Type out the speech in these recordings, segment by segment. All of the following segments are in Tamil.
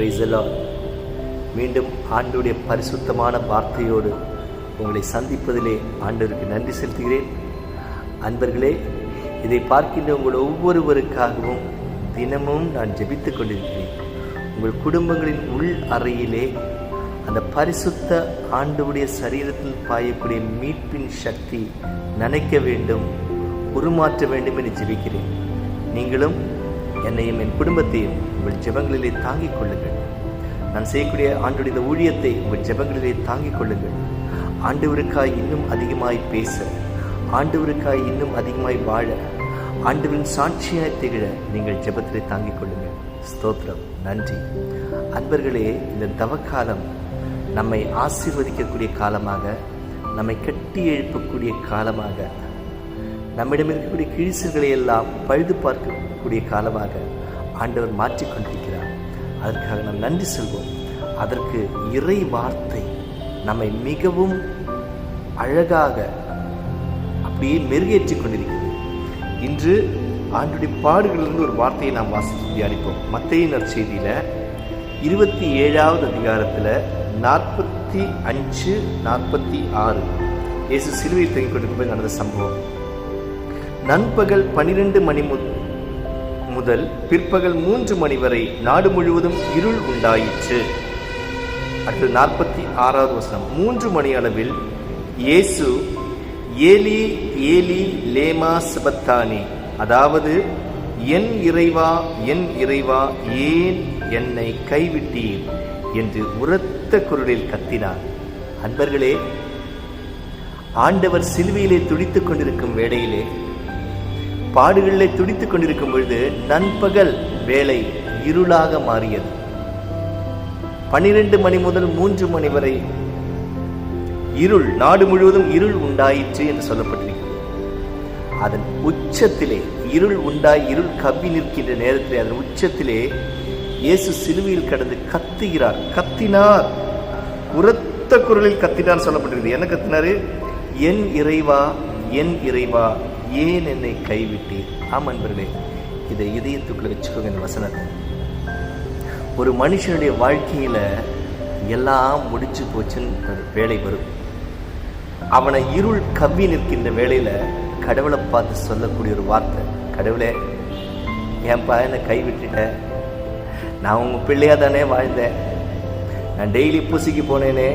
பிரைசலா மீண்டும் ஆண்டுடைய பரிசுத்தமான வார்த்தையோடு உங்களை சந்திப்பதிலே ஆண்டவருக்கு நன்றி செலுத்துகிறேன். அன்பர்களே இதை பார்க்கின்ற உங்கள் ஒவ்வொருவருக்காகவும் தினமும் நான் ஜெபித்துக் கொண்டிருக்கிறேன். உங்கள் குடும்பங்களின் உள் அறையிலே அந்த பரிசுத்த ஆண்டுடைய சரீரத்தில் பாயக்கூடிய மீட்பின் சக்தி நனைக்க வேண்டும் உருமாற்ற வேண்டும் என்று ஜெபிக்கிறேன். நீங்களும் என்னையும் என் குடும்பத்தையும் உங்கள் ஜெபங்களிலே தாங்கிக் கொள்ளுங்கள். நான் செய்யக்கூடிய ஆண்டுடைய இந்த ஊழியத்தை உங்கள் ஜெபங்களிலே தாங்கிக் கொள்ளுங்கள். ஆண்டவருக்காய் இன்னும் அதிகமாய் பேச ஆண்டவருக்காய் இன்னும் அதிகமாய் வாழ ஆண்டவரின் சாட்சியாய் திகழ நீங்கள் ஜெபத்திலே தாங்கிக் கொள்ளுங்கள். ஸ்தோத்திரம். நன்றி. அன்பர்களே இந்த தவக்காலம் நம்மை ஆசீர்வதிக்கக்கூடிய காலமாக நம்மை கட்டி எழுப்பக்கூடிய காலமாக நம்மிடம் இருக்கக்கூடிய கிழிசுகளை எல்லாம் பழுது பார்க்கக்கூடிய காலமாக ஆண்டவர் மாற்றிக்கொண்டிருக்கிறார் அதற்காக நாம் நன்றி செல்வோம். அதற்கு இறை வார்த்தை நம்மை மிகவும் அழகாக அப்படியே மெருகேற்றிக் கொண்டிருக்கிறது. இன்று ஆண்டுடைய பாடுகளிலிருந்து ஒரு வார்த்தையை நாம் வாசித்து தியானிப்போம். மத்திய நற்செய்தியில இருபத்தி ஏழாவது அதிகாரத்தில் நாற்பத்தி அஞ்சு நாற்பத்தி ஆறு. இயேசு சிலுவையில் தங்கிக் கொண்டிருக்கும் நடந்த சம்பவம். நண்பகல் பனிரெண்டு மணி மு முதல் பிற்பகல் மூன்று மணி வரை நாடு முழுவதும் இருள் உண்டாயிற்று. அடுத்து நாற்பத்தி ஆறாவது வசனம். மூன்று மணி அளவில் இயேசு ஏலி ஏலி லேமா சபத்தானி அதாவது என் இறைவா என் இறைவா ஏன் என்னை கைவிட்டீர்? என்று உரத்த குரலில் கத்தினார். அன்பர்களே ஆண்டவர் சிலுவையிலே துடித்துக் கொண்டிருக்கும் வேளையிலே பாடுகளிலே துடித்துக் கொண்டிருக்கும் பொழுது நண்பகல் வேலை இருளாக மாறியது. பனிரெண்டு மணி முதல் மூன்று மணி வரை இருள் நாடு முழுவதும் இருள் உண்டாயிற்று என்று சொல்லப்பட்டிருக்கிறது. அதன் உச்சத்திலே இருள் உண்டாய் இருள் கவ்வி நிற்கின்ற நேரத்திலே அதன் உச்சத்திலே இயேசு சிலுவையில் கடந்து கத்துகிறார். கத்தினார். உரத்த குரலில் கத்தினார் சொல்லப்பட்டிருக்கிறது. என்ன கத்தினாரு? என் இறைவா என் இறைவா ஏன் என்னை கைவிட்டீர்? ஆம் அன்பர்களே இதை இதயத்துக்குள்ள வச்சுக்கோங்க இந்த வசனத்தை ஒரு மனுஷனுடைய வாழ்க்கையில் எல்லாம் முடிச்சு போச்சுன்னு ஒரு வேலை வரும். அவனை இருள் கவ்வி நிற்கின்ற வேலையில் கடவுளை பார்த்து சொல்லக்கூடிய ஒரு வார்த்தை. கடவுளே ஏன்பா என்னை கைவிட்டுட்ட? நான் உங்கள் பிள்ளையாக தானே வாழ்ந்தேன். நான் டெய்லி பூசிக்கு போனேனே.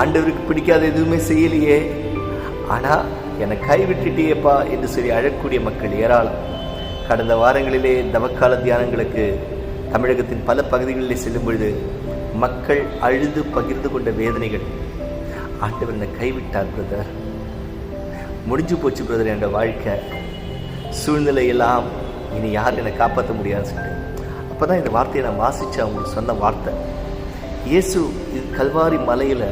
ஆண்டவருக்கு பிடிக்காத எதுவுமே செய்யலையே. ஆனால் என்னை கைவிட்டுட்டேப்பா என்று சொல்லி அழக்கூடிய மக்கள் ஏராளம். கடந்த வாரங்களிலே தவக்கால தியானங்களுக்கு தமிழகத்தின் பல பகுதிகளிலே செல்லும் பொழுது மக்கள் அழுது பகிர்ந்து கொண்ட வேதனைகள். ஆண்டவர் என்னை கைவிட்டார் பிரதர் முடிஞ்சு போச்சு பிரதர் என்ற வாழ்க்கை. சூழ்நிலை எல்லாம் இனி யார் என்னை காப்பாற்ற முடியாதுன்னு சொல்லிட்டு. அப்பதான் இந்த வார்த்தையை நான் வாசித்தேன் அவங்களுக்கு சொன்ன வார்த்தை. இயேசு இது கல்வாரி மலையில்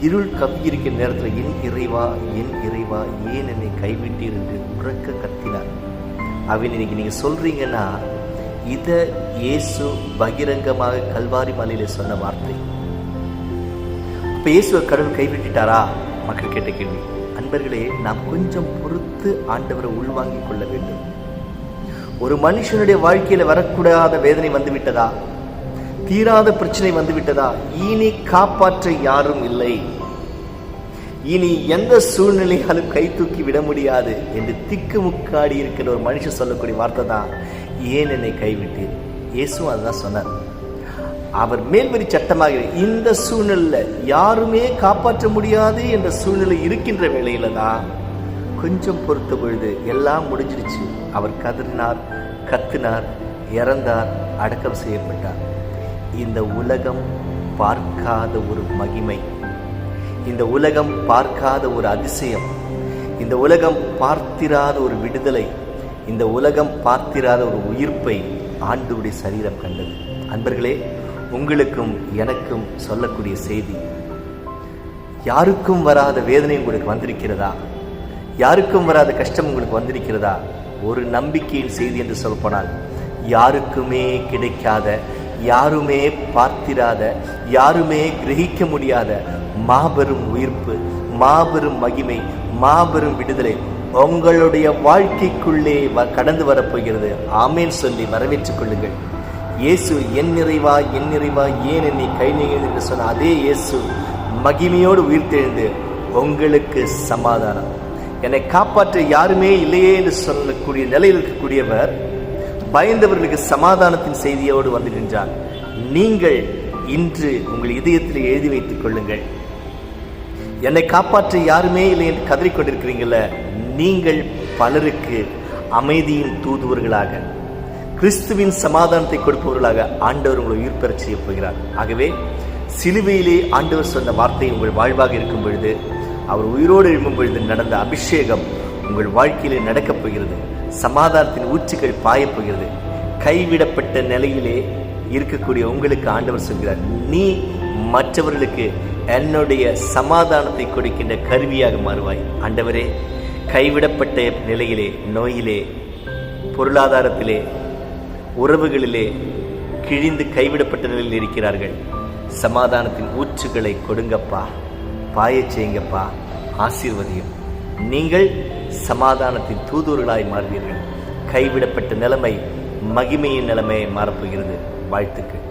இருள் கவியிருக்கிற இருக்கிற நேரத்தில் என் இறைவா என் இறைவா ஏன் என்னை கைவிட்டீர்? என்று உறக்க கத்தினார். அவன் இன்னைக்கு நீங்கள் சொல்கிறீங்கன்னா இதை இயேசு பகிரங்கமாக கல்வாரி மலையில் சொன்ன வார்த்தை. இப்போ இயேசுவை கடவுள் கைவிட்டுட்டாரா? மக்கள் கேட்ட கேள்வி. அன்பர்களே நாம் கொஞ்சம் பொறுத்து ஆண்டவரை உள்வாங்கிக் கொள்ள வேண்டும். ஒரு மனுஷனுடைய வாழ்க்கையில் வரக்கூடாத வேதனை வந்து விட்டதா தீராத பிரச்சனை வந்து விட்டதா இனி காப்பாற்ற யாரும் இல்லை. இனி எந்த சூழ்நிலையாலும் கை தூக்கி விட முடியாது என்று திக்கு முக்காடி இருக்கிற ஒரு மனுஷன் சொல்லக்கூடிய வார்த்தை தான் ஏன் என்னை கைவிட்டீர்? இயேசுவும் அதுதான் சொன்னார். அவர் மேல்வரி சட்டமாக இந்த சூழ்நிலை யாருமே காப்பாற்ற முடியாது என்ற சூழ்நிலை இருக்கின்ற வேளையில தான் கொஞ்சம் பொறுத்த பொழுது எல்லாம் முடிஞ்சிருச்சு அவர் கதறினார் கத்தினார் இறந்தார் அடக்கம் செய்யப்பட்டார். இந்த உலகம் பார்க்காத ஒரு மகிமை. இந்த உலகம் பார்க்காத ஒரு அதிசயம். இந்த உலகம் பார்த்திராத ஒரு விடுதலை. இந்த உலகம் பார்த்திராத ஒரு உயிர்ப்பை ஆண்டுடைய சரீரம் கண்டது. அன்பர்களே உங்களுக்கும் எனக்கும் சொல்லக்கூடிய செய்தி யாருக்கும் வராத வேதனை உங்களுக்கு வந்திருக்கிறதா? யாருக்கும் வராத கஷ்டம் உங்களுக்கு வந்திருக்கிறதா? ஒரு நம்பிக்கையின் செய்தி என்று சொல்லப்போனால் யாருக்குமே கிடைக்காத யாருமே பார்த்திராத யாருமே கிரகிக்க முடியாத மாபெரும் உயிர்ப்பு மாபெரும் மகிமை மாபெரும் விடுதலை உங்களுடைய வாழ்க்கைக்குள்ளே வ- கடந்து வரப்போகிறது. ஆமேன் சொல்லி வரவேற்றுக் கொள்ளுங்கள். இயேசு என் நிறைவா என் நிறைவா ஏன் என்னை கை நீங்கள் என்று சொன்ன அதே இயேசு மகிமையோடு உயிர்த்தெழுந்து உங்களுக்கு சமாதானம். என்னை காப்பாற்ற யாருமே இல்லையே என்று சொல்லக்கூடிய நிலையில் இருக்கக்கூடியவர் பயந்தவர்களுக்கு சமாதானத்தின் செய்தியோடு வந்துகின்றார் நீங்கள் இன்று உங்கள் இதயத்தில் எழுதி வைத்துக் கொள்ளுங்கள். என்னை காப்பாற்ற யாருமே இல்லை என்று கதறிக்கொண்டிருக்கிறீங்கள நீங்கள் பலருக்கு அமைதியின் தூதுவர்களாக கிறிஸ்துவின் சமாதானத்தை கொடுப்பவர்களாக ஆண்டவர் உங்களை உயிர் பெறச் செய்ய போகிறார். ஆகவே சிலுவையிலே ஆண்டவர் சொன்ன வார்த்தை உங்கள் வாழ்வாக இருக்கும் பொழுது அவர் உயிரோடு எழும்பும் பொழுது நடந்த அபிஷேகம் உங்கள் வாழ்க்கையிலே நடக்கப் போகிறது. சமாதானத்தின் ஊற்றுகள் பாயப் போகிறது. கைவிடப்பட்ட நிலையிலே இருக்கக்கூடிய உங்களுக்கு ஆண்டவர் சொல்கிறார் நீ மற்றவர்களுக்கு என்னுடைய சமாதானத்தை கொடுக்கின்ற கருவியாக மாறுவாய். ஆண்டவரே கைவிடப்பட்ட நிலையிலே நோயிலே பொருளாதாரத்திலே உறவுகளிலே கிழிந்து கைவிடப்பட்ட நிலையில் இருக்கிறார்கள். சமாதானத்தின் ஊற்றுகளை கொடுங்கப்பா பாயச் செய்யுங்கப்பா ஆசீர்வதியும். நீங்கள் சமாதானத்தின் தூதுவர்களாய் மாறுவீர்கள். கைவிடப்பட்ட நிலைமை மகிமையின் நிலைமையை மாறப்போகிறது. வாழ்த்துக்கள்.